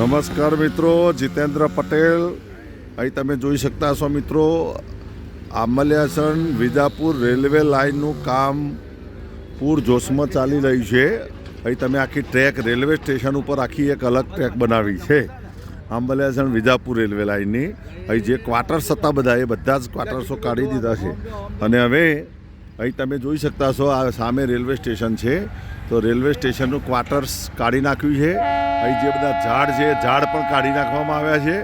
નમસ્કાર મિત્રો, જીતેન્દ્ર પટેલ. અહીં તમે જોઈ શકતા છો મિત્રો આંબલિયાસણ વિજાપુર રેલવે લાઇનનું કામ પૂરજોશમાં ચાલી રહ્યું છે. અહીં તમે આખી ટ્રેક રેલવે સ્ટેશન ઉપર આખી એક અલગ ટ્રેક બનાવી છે. આંબલિયાસણ વિજાપુર રેલવે લાઇનની. અહીં જે ક્વાર્ટર્સ હતા બધા એ બધા જ ક્વાર્ટર્સો કાઢી દીધા છે. અને હવે અહીં તમે જોઈ શકતા છો આ સામે રેલવે સ્ટેશન છે. તો રેલવે સ્ટેશનનું ક્વાર્ટર્સ કાઢી નાખ્યું છે. અહીં જે બધા ઝાડ છે, ઝાડ પણ કાઢી નાખવામાં આવ્યા છે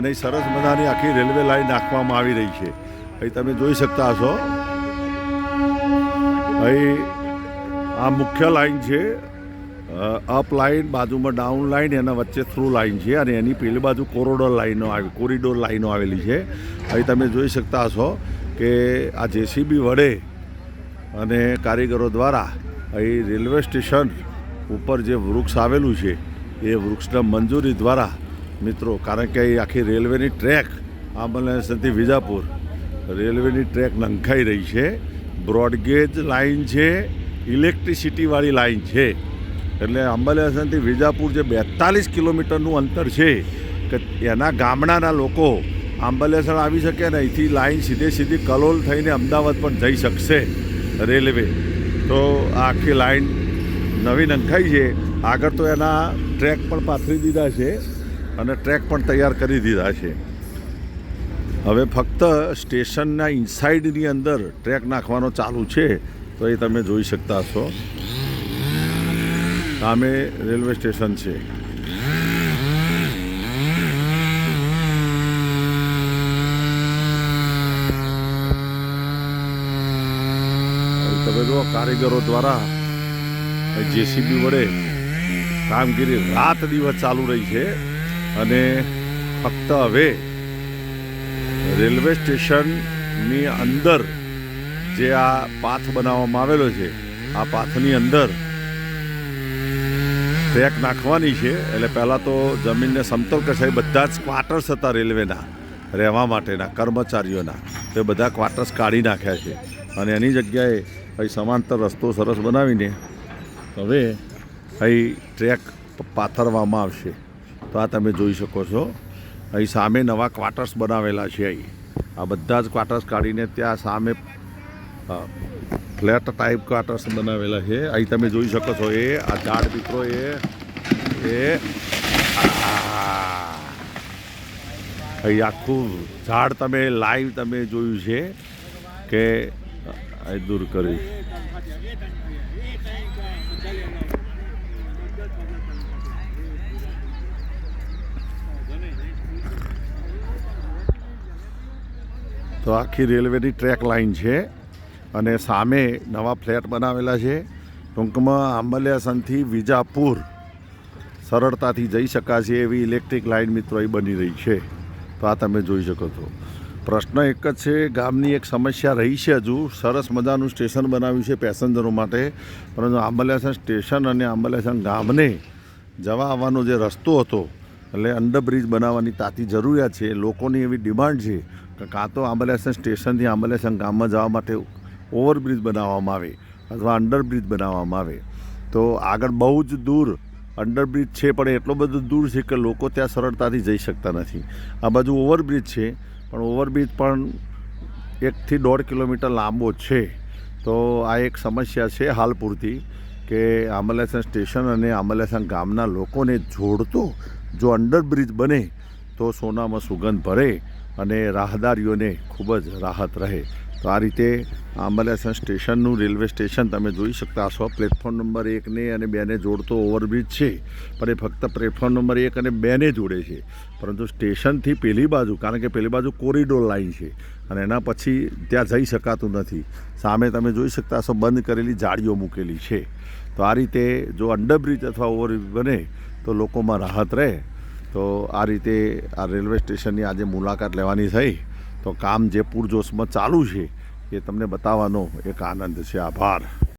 અને સરસ મજાની આખી રેલવે લાઈન નાખવામાં આવી રહી છે. અહીં તમે જોઈ શકતા હશો. અહીં આ મુખ્ય લાઈન છે અપ લાઈન, બાજુમાં ડાઉન લાઈન, એના વચ્ચે થ્રુ લાઈન છે અને એની પેલી બાજુ કોરોડોર લાઈનો આવી, કોરિડોર લાઈનો આવેલી છે. અહીં તમે જોઈ શકતા હશો કે આ જેસીબી વડે અને કારીગરો દ્વારા અહીં રેલવે સ્ટેશન ઉપર જે વૃક્ષ આવેલું છે, એ વૃક્ષના મંજૂરી દ્વારા મિત્રો, કારણ કે અહીં આખી રેલવેની ટ્રેક આંબલેન્સથી વિજાપુર, રેલવેની ટ્રેક નંખાઈ રહી છે. બ્રોડગેજ લાઈન છે, ઇલેક્ટ્રિસિટીવાળી લાઇન છે. એટલે અંબાલેસનથી વિજાપુર જે બેતાલીસ કિલોમીટરનું અંતર છે, કે એના ગામડાના લોકો આંબલેસણ આવી શકે ને અહીંથી લાઈન સીધે સીધી કલોલ થઈને અમદાવાદ પણ જઈ શકશે. રેલવે. તો આખી લાઈન નવી નંખાઈ છે. આગળ તો એના ટ્રેક પણ પાથરી દીધા છે અને ટ્રેક પણ તૈયાર કરી દીધા છે. હવે ફક્ત સ્ટેશનના ઇનસાઇડની અંદર ટ્રેક નાખવાનો ચાલુ છે, તો એ તમે જોઈ શકતા છો સામે રેલવે સ્ટેશન છે. તમે જો કારીગરો દ્વારા જેસીબી વડે કામગીરી રાત દિવસ ચાલુ રહી છે અને ફક્ત હવે રેલવે સ્ટેશનની અંદર જે આ પાથ બનાવવામાં આવેલો છે, આ પાથની અંદર ટ્રેક નાખવાની છે. એટલે પહેલાં તો જમીનને સમતલ કસાઈ બધા જ ક્વાર્ટર્સ હતા રેલવેના, રહેવા માટેના, કર્મચારીઓના. તે બધા ક્વાર્ટર્સ કાઢી નાખ્યા છે. અને એની જગ્યાએ અહીં સમાંતર રસ્તો સરસ બનાવીને હવે અહીં ટ્રેક પાથરવામાં આવશે. તો આ તમે જોઈ શકો છો. અહીં સામે નવા ક્વાર્ટર્સ બનાવેલા છે અહીં. આ બધા જ ક્વાર્ટર્સ કાઢીને ત્યાં સામે ફ્લેટ ટાઈપ ક્વાર્ટર્સ બનાવેલા છે. અહીં તમે જોઈ શકો છો એ, આ ઝાડ મિત્રો એ એ. અહીં આખું ઝાડ તમે લાઈવ તમે જોયું છે કે અહીં દૂર કરી. તો આખી રેલવેની ટ્રેક લાઈન છે અને સામે નવા ફ્લેટ બનાવેલા છે. ટૂંકમાં આંબલિયાસનથી વિજાપુર સરળતાથી જઈ શકાશે એવી ઇલેક્ટ્રિક લાઈન મિત્રો એ બની રહી છે. તો આ તમે જોઈ શકો છો. પ્રશ્ન એક જ છે, ગામની એક સમસ્યા રહી છે હજુ. સરસ મજાનું સ્ટેશન બનાવ્યું છે પેસેન્જરો માટે. પરંતુ આંબલેસન સ્ટેશન અને આંબલિયાસન ગામને જવા આવવાનો જે રસ્તો હતો, એટલે અંડરબ્રિજ બનાવવાની તાતી જરૂરિયાત છે. લોકોની એવી ડિમાન્ડ છે કે કાં તો આંબલેસન સ્ટેશનથી આંબલિયાસન ગામમાં જવા માટે ઓવરબ્રિજ બનાવવામાં આવે અથવા અંડરબ્રિજ બનાવવામાં આવે. તો આગળ બહુ જ દૂર અંડરબ્રિજ છે, પણ એટલો બધો દૂર છે કે લોકો ત્યાં સરળતાથી જઈ શકતા નથી. આ બાજુ ઓવરબ્રિજ છે પણ ઓવરબ્રિજ પણ એકથી દોઢ કિલોમીટર લાંબો છે. તો આ એક સમસ્યા છે હાલ પૂરતી કે આંબલેસન સ્ટેશન અને આંબલેસન ગામના લોકોને જોડતો જો અંડરબ્રિજ બને તો સોનામાં સુગંધ ભરે અને રાહદારીઓને ખૂબ જ રાહત રહે. તો આ રીતે આંબલેસન સ્ટેશનનું રેલવે સ્ટેશન તમે જોઈ શકતા હશો. પ્લેટફોર્મ નંબર એકને અને બેને જોડતો ઓવરબ્રિજ છે. પણ એ ફક્ત પ્લેટફોર્મ નંબર એક અને બેને જોડે છે. પરંતુ સ્ટેશનથી પહેલી બાજુ, કારણ કે પેલી બાજુ કોરિડોર લાઈન છે અને એના પછી ત્યાં જઈ શકાતું નથી. સામે તમે જોઈ શકતા હશો બંધ કરેલી જાળીઓ મૂકેલી છે. તો આ રીતે જો અંડરબ્રિજ અથવા ઓવરબ્રિજ બને તો લોકોમાં રાહત રહે. તો આ રીતે આ રેલવે સ્ટેશનની આજે મુલાકાત લેવાની થઈ. તો કામ જે પૂરજોશમાં ચાલુ છે એ તમને બતાવવાનો એક આનંદ છે. આભાર.